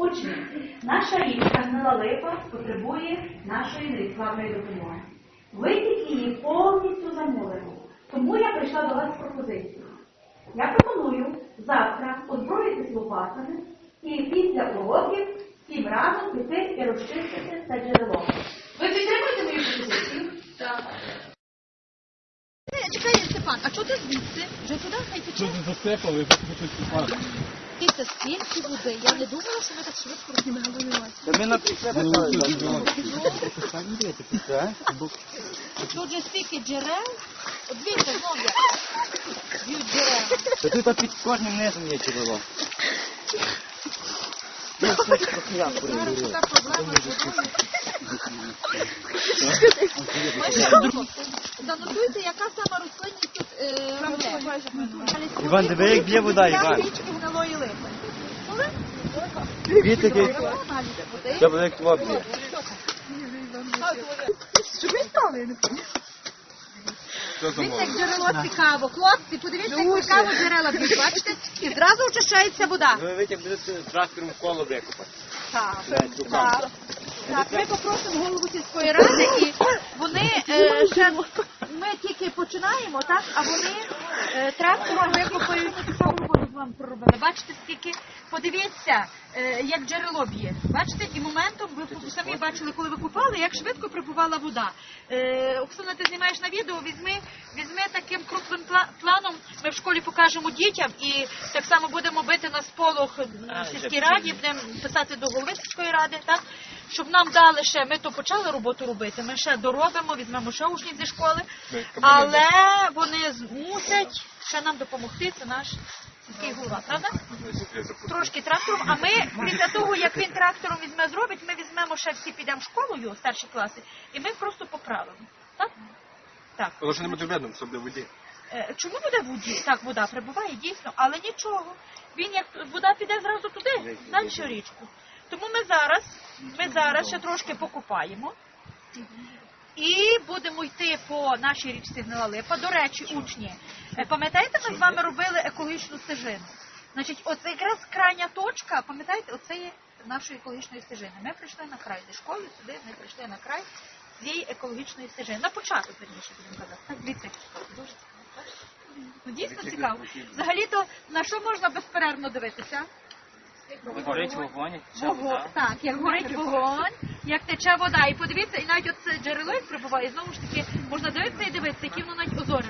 Учні, наша річка гнила липа потребує нашої невідкладної допомоги. Витік її повністю замулено. Тому я прийшла до вас з пропозицією. Я пропоную завтра озброїтись лопатами і після уроків всім разом піти і розчистити це джерело. Ви підтримуєте мою пропозицію? Так. Степан, а чого ти звідси? Вже туди хай тече? ти засипали, захочуть купати. І це стільки води. Я не думала, що ми так швидко розмігалилися. Та ми на прицепі Ну. Тут же стільки джерел. От дивіться, знову я. Б'ють джерел. Та тут під кожним низом є джерело. Ну, це ж трохи я Зараз перевірю. така проблема з водою. Ми ще робимо. Занотуйте, яка сама рослинність тут е. Іван, диви, як б'є вода, Іван. гнилої липи. Води. Це буде як твоя б'є. Що Дивіться, як джерело цікаво. Хлопці, подивіться, як цікаво джерела б'ють, бачите? І зразу очищається вода. Ви витяг будете трактором коло викопати. Так. Блядь, руками. Так. Так, ми попросимо голову сільської ради, і вони е, ще ми тільки починаємо, так, а вони е, трактором викопають вами проробили. Бачите, скільки подивіться, е, як джерело б'є. Бачите, і моментом ви самі бачили, коли ви купали, як швидко прибувала вода. Е, Оксана, ти знімаєш на відео, візьми, візьми таким крупним пла- планом. Ми в школі покажемо дітям і так само будемо бити на сполох в сільській раді, будемо писати до голови сільської ради, так щоб нам дали ще. Ми то почали роботу робити. Ми ще доробимо, візьмемо ще учнів зі школи, але вони мусять ще нам допомогти. Це наш голова, правда? Трошки трактором. А ми після того, як він трактором візьме зробить, ми візьмемо ще всі підемо в школу, його старші класи, і ми просто поправимо. Так? Так. Воно ж не буде видно, що буде в воді. Е, Чому буде в воді? Так, вода прибуває дійсно, але нічого. Він як вода піде зразу туди, далі річку. Тому ми зараз, ми зараз ще трошки покупаємо. І будемо йти по нашій річці Гнила Липа. До речі, учні, е, пам'ятаєте, ми з вами робили екологічну стежину? Значить, оце якраз крайня точка, пам'ятаєте, оце є нашої екологічної стежини. Ми прийшли на край зі школи сюди, ми прийшли на край цієї екологічної стежини. На початок, верніше, будемо казати. Так, дивіться, дуже цікаво. Ну, дійсно цікаво. Взагалі-то на що можна безперервно дивитися? Горить вогонь. Вогонь. Так, як горить вогонь, як тече вода. І подивіться, і навіть оце джерело, як прибуває, знову ж таки, можна дивитися і дивитися, які воно навіть озоре.